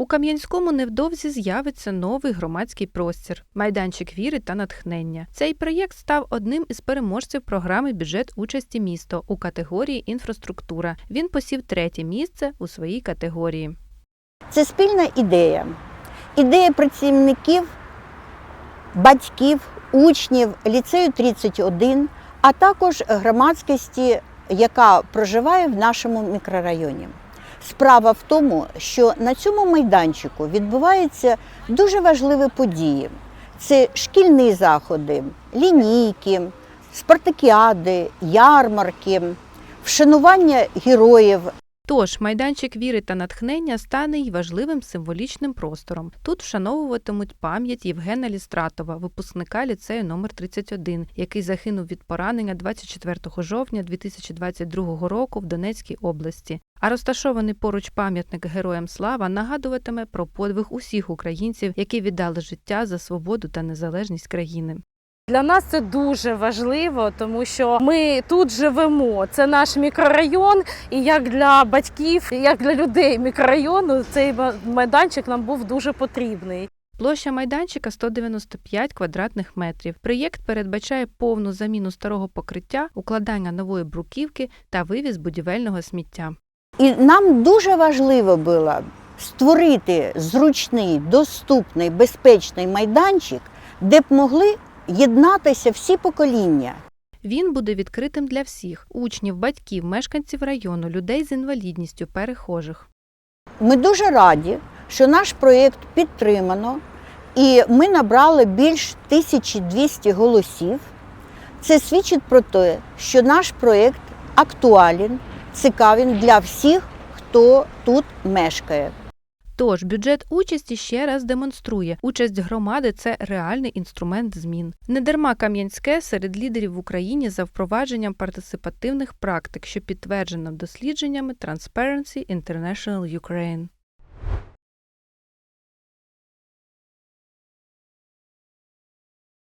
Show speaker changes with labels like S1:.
S1: У Кам'янському невдовзі з'явиться новий громадський простір, майданчик віри та натхнення. Цей проєкт став одним із переможців програми бюджет участі місто у категорії інфраструктура. Він посів третє місце у своїй категорії.
S2: Це спільна ідея. Ідея працівників, батьків, учнів ліцею 31, а також громадськості, яка проживає в нашому мікрорайоні. Справа в тому, що на цьому майданчику відбуваються дуже важливі події. Це шкільні заходи, лінійки, спартакіади, ярмарки, вшанування героїв,
S1: Тож майданчик віри та натхнення стане й важливим символічним простором. Тут вшановуватимуть пам'ять Євгена Лістратова, випускника ліцею номер 31 який загинув від поранення 24 жовтня 2022 року в Донецькій області. А розташований поруч пам'ятник Героям Слава нагадуватиме про подвиг усіх українців, які віддали життя за свободу та незалежність країни.
S3: Для нас це дуже важливо, тому що ми тут живемо. Це наш мікрорайон, і як для батьків, як для людей мікрорайону, цей майданчик нам був дуже потрібний.
S1: Площа майданчика 195 квадратних метрів. Проєкт передбачає повну заміну старого покриття, укладання нової бруківки та вивіз будівельного сміття.
S2: І нам дуже важливо було створити зручний, доступний, безпечний майданчик, де б могли єднатися всі покоління.
S1: Він буде відкритим для всіх учнів, батьків, мешканців району, людей з інвалідністю, перехожих.
S2: Ми дуже раді, що наш проєкт підтримано, і ми набрали більш 1200 голосів. Це свідчить про те, що наш проєкт актуален, цікавий для всіх, хто тут мешкає.
S1: Тож бюджет участі ще раз демонструє, участь громади це реальний інструмент змін. Недарма Кам'янське серед лідерів в Україні за впровадженням партисипативних практик, що підтверджено дослідженнями Transparency International Ukraine.